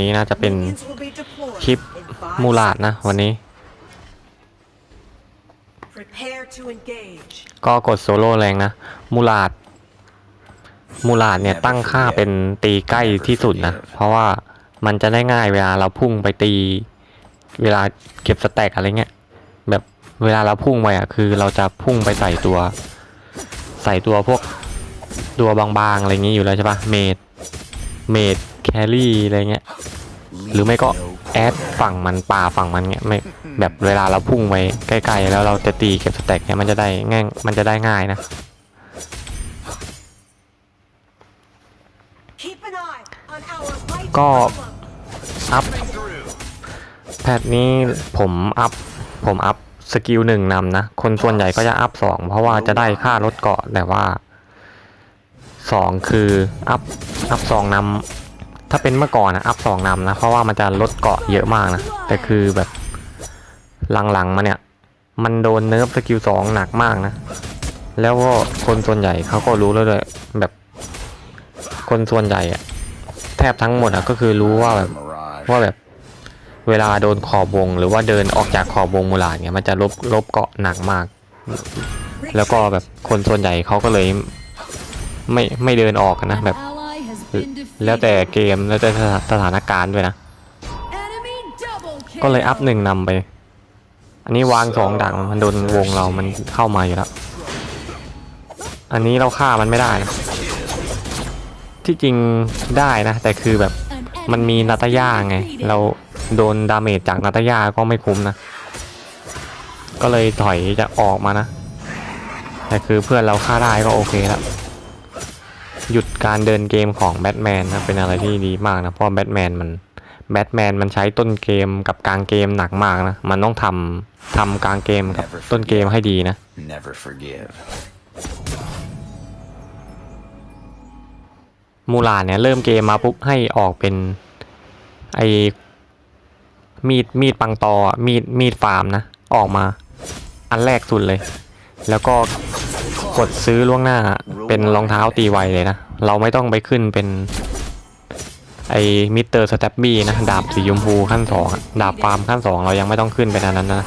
ก็อันนี้น่าจะเป็นคลิปมูลาดนะวันนี้ Prepare to engage. ก็กดโซโล่แรงนะ มูลาด มูลาดเนี่ยตั้งค่าเป็นตีใกล้ที่สุดนะ เพราะว่ามันจะได้ง่ายเวลาเราพุ่งไปตี เวลาเก็บสแต็กอะไรเงี้ยแบบเวลาเราพุ่งไปอะคือเราจะพุ่งไปใส่ตัว ใส่ตัวพวกตัวบางๆอะไรอย่างงี้อยู่แล้วใช่ปะเมดเมด แครี่อะไรเงี้ยหรือไม่ก็แอดฝั่งมันป่าฝั่งมันเงี้ยไม่แบบเวลาเราพุ่งไปใกล้ๆแล้วเราจะตีเก็บสแต็กเนี่ยมันจะได้ง่ายมันจะได้ง่ายนะก็อัพแพทนี้ผมอัพผมอัพสกิลหนึ่งนำนะ คนส่วนใหญ่ก็จะอัพสองเพราะว่าจะได้ค่าลดเกาะแต่ว่าสองคืออัพอัพสองนำ ถ้าเป็นเมื่อก่อนนะอัพสองนำนะ เพราะว่ามันจะลดเกาะเยอะมากนะ แต่คือแบบหลังๆมาเนี่ย มันโดนเนิร์ฟสกิลสองหนักมากนะ แล้วก็คนส่วนใหญ่เขาก็รู้แล้วด้วยแบบคนส่วนใหญ่อะแทบทั้งหมดอะก็คือรู้ว่าแบบว่าแบบเวลาโดนขอบวง หรือว่าเดินออกจากขอบวงมูลาเนี่ยมันจะลบลบเกาะหนักมาก แล้วก็แบบคนส่วนใหญ่เขาก็เลยไม่ไม่เดินออกนะแบบ แล้วแต่ defeated. เกมแล้วแต่สถาสถานการณ์ด้วยนะ Enemy double ก็เลยอัพ kill. หนึ่งนำไป อันนี้วางสองดักมันโดนวงเรามันเข้ามาอยู่แล้ว อันนี้เราฆ่ามันไม่ได้นะที่จริงได้นะ แต่คือแบบ An มันมี enemy นา has ตา been ย่าไง defeated. เราโดนดาเมจจากนาตาย่าก็ไม่คุ้มนะ ก็เลยถอยจะออกมานะ แต่คือเพื่อนเราฆ่าได้ก็โอเคแล้ว หยุดการเดินเกมของแบทแมนนะเป็นอะไรที่ดีมากนะเพราะแบทแมนมันแบทแมนมันใช้ต้นเกมกับกลางเกมหนักมากนะ มันต้องทำทำกลางเกมกับต้นเกมให้ดีนะ Never forgive. มูลาดเนี่ยเริ่มเกมมาปุ๊บให้ออกเป็นไอมีดมีดปังตออะมีดมีดฟาร์มนะ ออกมาอันแรกสุดเลย แล้วก็ก ดซื้อล่วงหน้าเป็นรองเท้าตีไวเลยนะ เราไม่ต้องไปขึ้นเป็น ไอมิเตอร์สแตปบี้นะ ดาบสีชมพูขั้นสองดาบฟาร์มขั้นสองเรายังไม่ต้องขึ้นเป็นอันนั้นนะ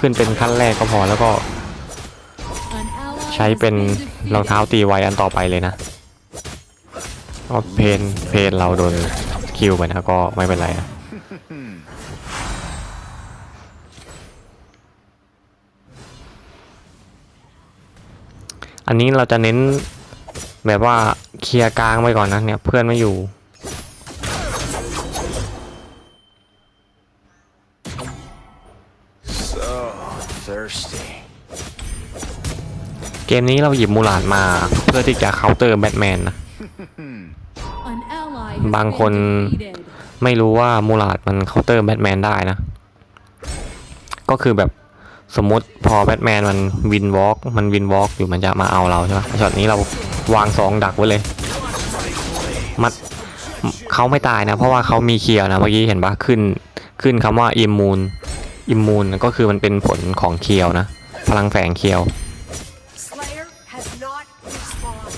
ขึ้นเป็นขั้นแรกก็พอแล้วก็ ใช้เป็นรองเท้าตีไวอันต่อไปเลยนะก็เพนเพนเราโดนคิวไปนะก็ไม่เป็นไรนะ อันนี้เราจะเน้นแบบว่าเคลียร์กลางไว้ก่อนนะเนี่ยเพื่อนไม่อยู่ So thirsty. เกมนี้เราหยิบมูลาดมาเพื่อที่จะเคาน์เตอร์แบทแมนนะ An ally has บางคน been defeated. ไม่รู้ว่ามูลาดมันเคาน์เตอร์แบทแมนได้นะ ก็คือแบบ สมมติพอแบทแมนมันวินวอล์กมันวินวอล์กอยู่มันจะมาเอาเราใช่ไหมช็อตนี้เราวางสองดักไว้เลย มันเขาไม่ตายนะ เพราะว่าเขามีเคียวนะเมื่อกี้เห็นปะขึ้นขึ้นคำว่าอิมมูนอิมมูนก็คือมันเป็นผลของเคียวนะ พลังแฝงเคียว Slayer has not respawned.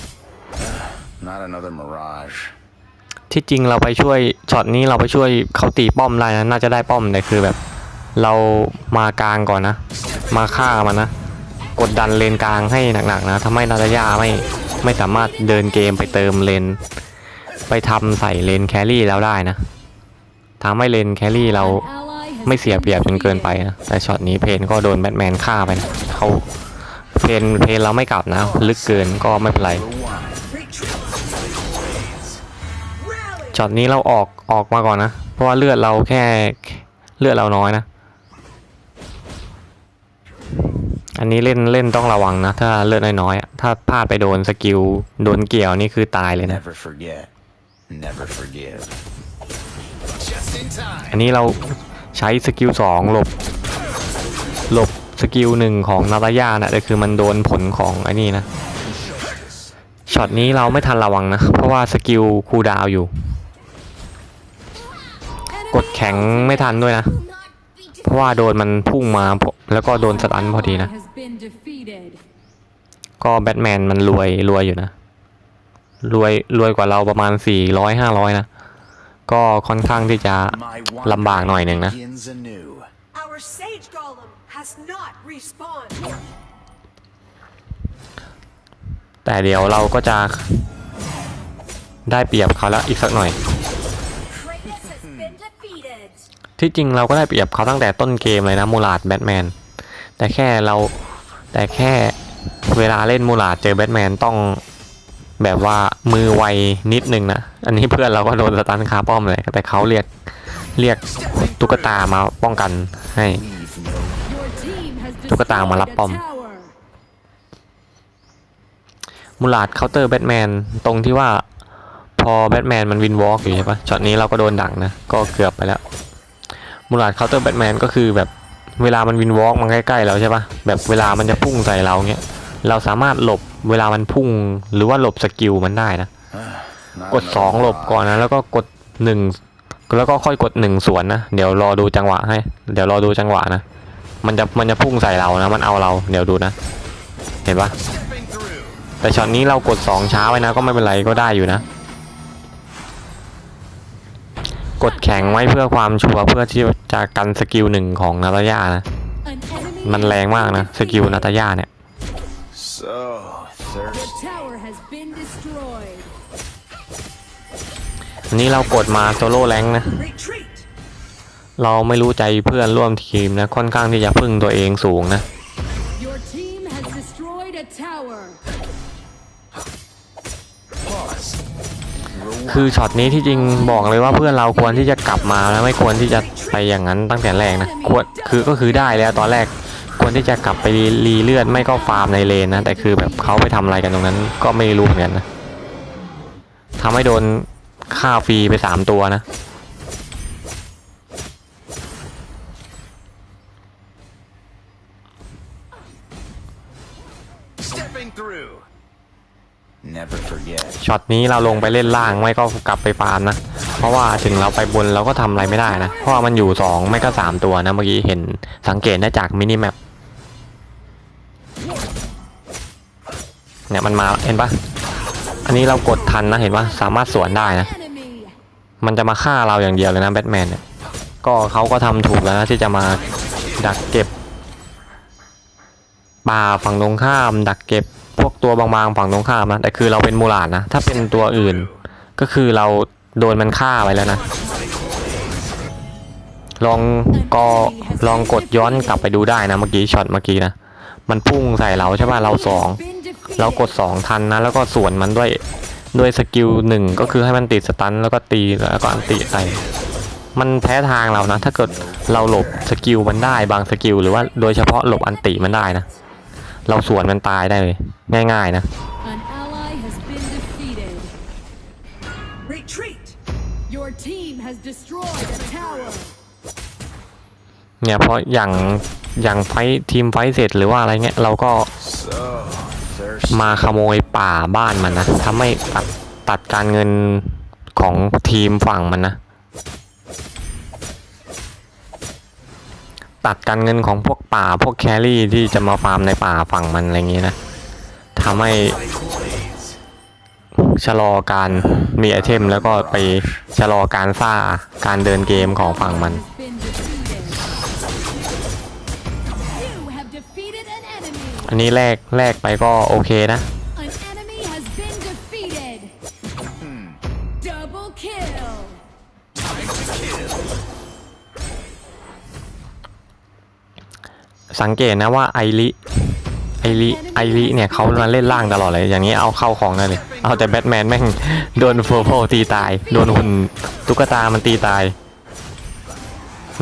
Not another Mirage. ที่จริงเราไปช่วยช็อตนี้เราไปช่วยเขาตีป้อมได้นะน่าจะได้ป้อมแต่คือแบบ เรามากลางก่อนนะ มาฆ่ามันนะ กดดันเลนกลางให้หนักๆนะทำให้นาตาย่าไม่ไม่สามารถเดินเกมไปเติมเลน ไปทำใส่เลนแครี่แล้วได้นะทำให้เลนแครี่เราไม่เสียเปรียบจนเกินไปนะ แต่ช็อตนี้เพนก็โดนแบทแมนฆ่าไปนะเขาเพนเพนเราไม่กลับนะ ลึกเกินก็ไม่เป็นไรช็อตนี้เราออกออกมาก่อนนะ เพราะว่าเลือดเราแค่เลือดเราน้อยนะ อันนี้เล่นเล่นต้องระวังนะ ถ้าเลือดน้อยๆอะถ้าพลาดไปโดนสกิล โดนเกี่ยวนี่คือตายเลยนะ Never forget. Never forgive. อันนี้เราใช้สกิลสองหลบ หลบสกิลหนึ่งของนาตาย่านะแต่คือมันโดนผลของไอ้นี่นะ ช็อตนี้เราไม่ทันระวังนะ เพราะว่าสกิลคูลดาวน์อยู่ กดแข็งไม่ทันด้วยนะ เพราะว่าโดนมันพุ่งมาแล้วก็โดนสตันพอดีนะ has been defeated. ก็แบทแมนมันรวยรวยอยู่นะ รวยรวยกว่าเราประมาณสี่ร้อยห้าร้อยนะ ก็ค่อนข้างที่จะ My ลำบากหน่อยหนึ่งนะ begins anew. Our sage golem has not respawned. แต่เดี๋ยวเราก็จะได้เปรียบเขาแล้วอีกสักหน่อย ที่จริงเราก็ได้เปรียบเขาตั้งแต่ต้นเกมเลยนะมูลาดแบทแมนแต่แค่เราแต่แค่เวลาเล่นมูลาดเจอแบทแมนต้องแบบว่ามือไวนิดนึงนะ อันนี้เพื่อนเราก็โดนสตันคาป้อมเลย แต่เขาเรียกเรียกตุ๊กตามาป้องกันให้ตุ๊กตามารับป้อม มูลาดเคาน์เตอร์แบทแมนตรงที่ว่าพอแบทแมนมันวินวอล์กอยู่ใช่ปะช็อตนี้เราก็โดนดักนะ ก็เกือบไปแล้ว มูลาดเคาน์เตอร์แบทแมนก็คือแบบเวลามันวินวอล์กมันใกล้ๆเราใช่ปะแบบเวลามันจะพุ่งใส่เราเงี้ยเราสามารถหลบเวลามันพุ่งหรือว่าหลบสกิลมันได้นะ not กด another สองหลบ mirage. ก่อนนะ แล้วก็กดหนึ่งแล้วก็ค่อยกดหนึ่งสวนนะ เดี๋ยวรอดูจังหวะให้ เดี๋ยวรอดูจังหวะนะ มันจะมันจะพุ่งใส่เรานะ มันเอาเราเดี๋ยวดูนะ เห็นปะ Stepping through. แต่ช็อตนี้เรากดสองช้าไว้นะ ก็ไม่เป็นไรก็ได้อยู่นะ กดแข็งไว้เพื่อความชัวร์เพื่อที่จะกันสกิลหนึ่งของนาตาย่านะ An enemy มันแรงมากนะ สกิลนาตาย่าเนี่ย So The thirsty. tower has been destroyed. อันนี้เรากดมาโซโล่แรงค์นะ Retreat. เราไม่รู้ใจเพื่อนร่วมทีมนะ ค่อนข้างที่จะพึ่งตัวเองสูงนะ คือช็อตนี้ที่จริงบอกเลยว่าเพื่อนเราควรที่จะกลับมาแล้วไม่ควรที่จะไปอย่างนั้นตั้งแต่แรกนะควรคือก็คือได้แล้วตอนแรกควรที่จะกลับไปรีรีเลือดไม่ก็ฟาร์มในเลนนะแต่คือแบบเขาไปทำอะไรกันตรงนั้น ก็ไม่รู้เหมือนกันนะทำให้โดนฆ่าฟรีไปสามตัวนะ ช็อตนี้เราลงไปเล่นล่างไม่ก็กลับไปฟาร์มนะ เพราะว่าถึงเราไปบนเราก็ทำอะไรไม่ได้นะ เพราะว่ามันอยู่สองไม่ก็สามตัวนะเมื่อกี้เห็นสังเกตได้จากมินิแมปเนี่ยมันมาเห็นปะอันนี้เรากดทันนะเห็นปะสามารถสวนได้นะ มันจะมาฆ่าเราอย่างเดียวเลยนะแบทแมนเนี่ยก็เขาก็ทำถูกแล้วนะที่จะมาดักเก็บป่าฝั่งตรงข้ามดักเก็บ พวกตัวบางๆฝั่งตรงข้ามนะแต่คือเราเป็นมูลาดนะ ถ้าเป็นตัวอื่น ก็คือเราโดนมันฆ่าไปแล้วนะ ลองก็ลองกดย้อนกลับไปดูได้นะเมื่อกี้ช็อตเมื่อกี้นะ มันพุ่งใส่เราใช่ป่ะเราสองเรากดสองทันนะ แล้วก็สวนมันด้วยด้วยสกิลหนึ่งก็คือให้มันติดสตันแล้วก็ตีแล้วก็อันติใส่มันแพ้ทางเรานะ ถ้าเกิดเราหลบสกิลมันได้บางสกิลหรือว่าโดยเฉพาะหลบอันติมันได้นะ เราสวนมันตายได้เลย ง่ายๆนะ An ally has been defeated. Retreat. Your team has destroyed a tower. เนี่ยเพราะอย่างอย่างไฟท์ทีมไฟท์เสร็จหรือว่าอะไรเงี้ยเราก็ So thirsty. มาขโมยป่าบ้านมันนะทำให้ตัดตัดการเงินของทีมฝั่งมันนะ ตัดการเงินของพวกป่าพวกแครี่ที่จะมาฟาร์มในป่าฝั่งมันอะไรอย่างงี้นะทำให้ชะลอการมีไอเทมแล้วก็ไปชะลอการซ่าการเดินเกมของฝั่งมัน อันนี้แลกแลกไปก็โอเคนะ An enemy has been defeated. Double kill. สังเกตนะว่าไอริไอริไอริเนี่ยเขามาเล่นล่างตลอดเลย อย่างนี้เอาเข้าของได้เลยเอาแต่แบทแมนแม่งโดนโฟโฟตีตาย โดนหุ่นตุ๊กตามันตีตาย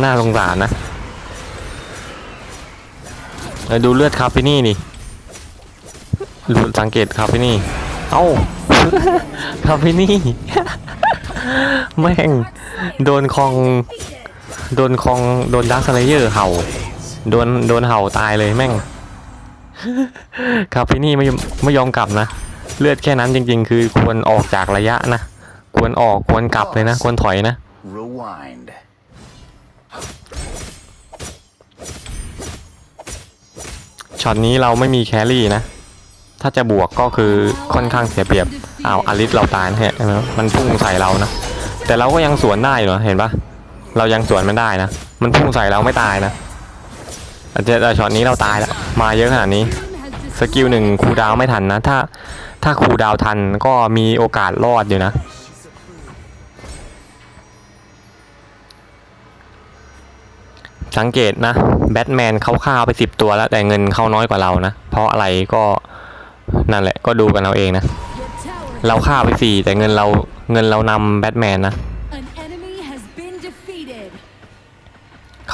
น่าสงสารนะเออดูเลือดคาฟินี่นี่ดูสังเกตคาฟินี่ เอ้าคาฟินี่แม่งโดนคอง โดนคอง โดนดักสเลเยอร์เห่า โดนโดนเห่าตายเลยแม่ง ครับพี่นี่ไม่ไม่ยอมกลับนะ เลือดแค่นั้นจริง ๆ คือควรออกจากระยะนะ ควรออกควรกลับเลยนะ ควรถอยนะ Rewind. ช็อตนี้เราไม่มีแครี่นะ ถ้าจะบวกก็คือค่อนข้างเสียเปรียบ อ้าวอลิสเราตายนะฮะเห็นไหมมันพุ่งใส่เรานะ แต่เราก็ยังสวนได้อยู่นะเห็นปะเรายังสวนมันได้นะ มันพุ่งใส่เราไม่ตายนะ แต่แต่ช็อตนี้เราตายแล้วมาเยอะขนาดนี้สกิลหนึ่งคูดาวไม่ทันนะ ถ้าถ้าคูดาวทันก็มีโอกาสรอดอยู่นะ สังเกตนะแบทแมนเขาฆ่าไปสิบตัวแล้วแต่เงินเขาน้อยกว่าเรานะ เพราะอะไรก็นั่นแหละก็ดูกันเอาเองนะ เราฆ่าไปสี่แต่เงินเราเงินเรานำแบทแมนนะ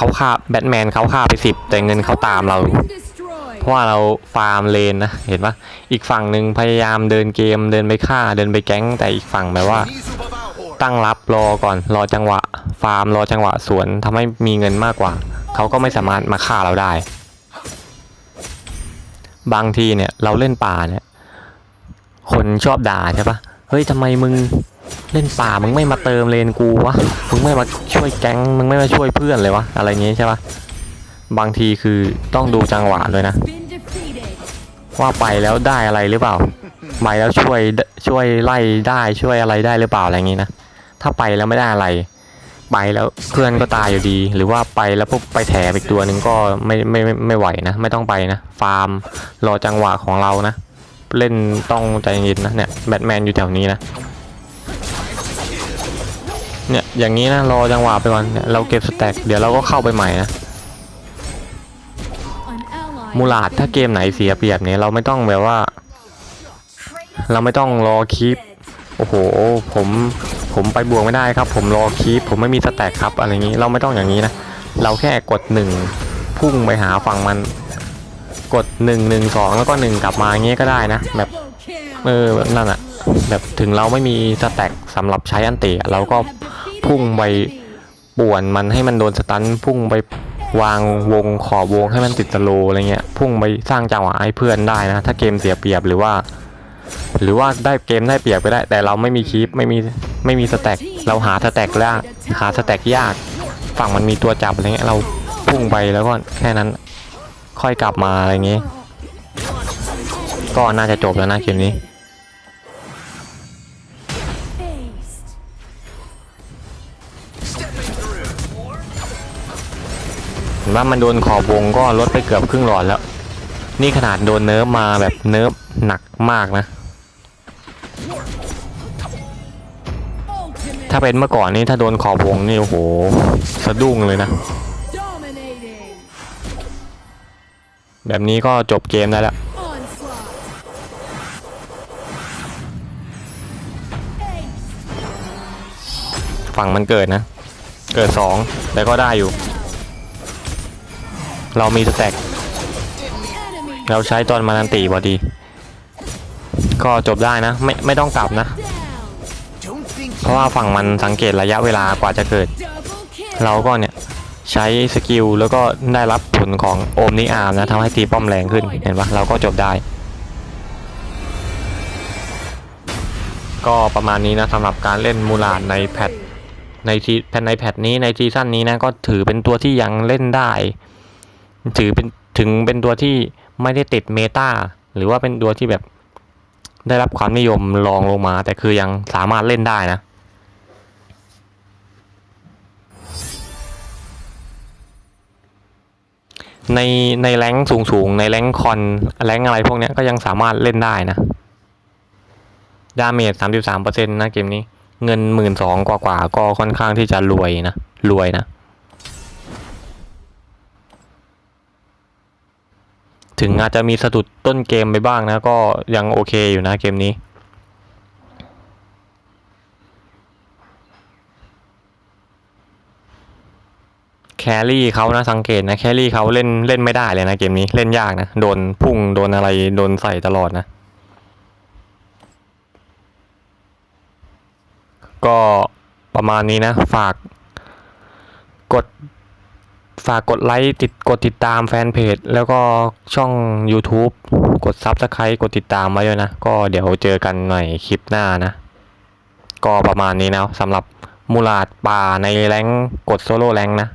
เขาฆ่าแบทแมนเขาฆ่าไปสิบแต่เงินเขาตามเรา เพราะว่าเราฟาร์มเลนนะเห็นปะอีกฝั่งหนึ่งพยายามเดินเกมเดินไปฆ่าเดินไปแก๊งแต่อีกฝั่งแบบว่า ตั้งรับรอก่อนรอจังหวะ ฟาร์มรอจังหวะสวนทำให้มีเงินมากกว่า เขาก็ไม่สามารถมาฆ่าเราได้ บางทีเนี่ยเราเล่นป่าเนี่ยคนชอบด่าใช่ปะเฮ้ยทำไมมึง เล่นป่ามึงไม่มาเติมเลนกูวะ มึงไม่มาช่วยแก๊ง มึงไม่มาช่วยเพื่อนเลยวะ อะไรอย่างงี้ใช่ปะบางทีคือต้องดูจังหวะด้วยนะ ว่าไปแล้วได้อะไรหรือเปล่าไปแล้วช่วยช่วยไล่ได้ช่วยอะไรได้หรือเปล่าอะไรอย่างนี้นะ ถ้าไปแล้วไม่ได้อะไร ไปแล้วเพื่อนก็ตายอยู่ดี หรือว่าไปแล้วปุ๊บไปแถมอีกตัวหนึ่งก็ไม่ไม่ไม่ไม่ไหวนะ ไม่ต้องไปนะ ฟาร์มรอจังหวะของเรานะ เล่นต้องใจเย็นนะเนี่ยแบทแมนอยู่แถวนี้นะ เนี่ยอย่างนี้นะรอจังหวะไปก่อนเนี่ยเราเก็บสแต็กเดี๋ยวเราก็เข้าไปใหม่นะมูลาดถ้าเกมไหนเสียเปรียบเนี่ยเราไม่ต้องแบบว่า เราไม่ต้องรอคีปโอ้โหผมผมไปบวกไม่ได้ครับ ผมรอคีปผมไม่มีสแต็กครับอะไรงนี้เราไม่ต้องอย่างนี้นะเราแค่กดหนึ่งพุ่งไปหาฝั่งมันกดหนึ่งหนึ่งสองแล้วก็หนึ่งกลับมาอย่างนี้ก็ได้นะแบบเออนั่นอะแบบถึงเราไม่มีสแต็กสำหรับใช้อันติอะเราก็ พุ่งไปป่วนมันให้มันโดนสตันพุ่งไปวางวงขอบวงให้มันติดสโลอะไรเงี้ยพุ่งไปสร้างจังหวะให้เพื่อนได้นะ ถ้าเกมเสียเปรียบหรือว่า หรือว่าได้เกมได้เปรียบก็ได้ แต่เราไม่มีคีปไม่มีไม่มีสแต็กเราหาสแต็กยากหาสแต็กยาก ฝั่งมันมีตัวจับอะไรเงี้ยเราพุ่งไปแล้วก็แค่นั้นค่อยกลับมาอะไรเงี้ยก็น่าจะจบแล้วนะเกมนี้ ห็นว่ามันโดนขอบวงก็ลดไปเกือบครึ่งหลอดแล้ว นี่ขนาดโดนเนิร์ฟมาแบบเนิร์ฟหนักมากนะ ถ้าเป็นเมื่อก่อนนี่ถ้าโดนขอบวงนี่โอ้โหสะดุ้งเลยนะ แบบนี้ก็จบเกมได้แล้วฝั่งมันเกิดนะ เกิดสองแต่ก็ได้อยู่ เรามีสแต็กเราใช้ตอนมานันตีพอดี ก็จบได้นะ ไม่ไม่ต้องกลับนะ เพราะว่าฝั่งมันสังเกตระยะเวลากว่าจะเกิด เราก็เนี่ยใช้สกิลแล้วก็ได้รับผลของโอมนิอาร์มนะทำให้ตีป้อมแรงขึ้นเห็นปะเราก็จบได้ ก็ประมาณนี้นะสำหรับการเล่นมูลาดในแพทในซีแพทในแพทนี้ในซีซั่นนี้นะก็ถือเป็นตัวที่ยังเล่นได้ ถือเป็นถึงเป็นตัวที่ไม่ได้ติดเมตาหรือว่าเป็นตัวที่แบบได้รับความนิยมรองลงมา แต่คือยังสามารถเล่นได้นะ ในในแรงสูงสูงในแรงคอนแรงอะไรพวกนี้ก็ยังสามารถเล่นได้นะดาเมจสามสิบสามเปอร์เซ็นต์นะเกมนี้ เงินหมื่นสองกว่าๆก็ค่อนข้างที่จะรวยนะ รวยนะ ถึงอาจจะมีสะดุดต้นเกมไปบ้างนะ ก็ยังโอเคอยู่นะเกมนี้แครี่เขานะสังเกตนะแครี่เขาเล่นเล่นไม่ได้เลยนะเกมนี้เล่นยากนะ โดนพุ่งโดนอะไรโดนใส่ตลอดนะ ก็ประมาณนี้นะ ฝากกด ฝากกดไลค์ติดกดติดตามแฟนเพจ แล้วก็ช่อง YouTube กด Subscribe กดติดตามไว้ด้วยนะ ก็เดี๋ยวเจอกันหน่คลิปหน้านะ ก็ประมาณนี้นะสำหรับมูลาดป่าในแรงกดโซโล่แรงนะ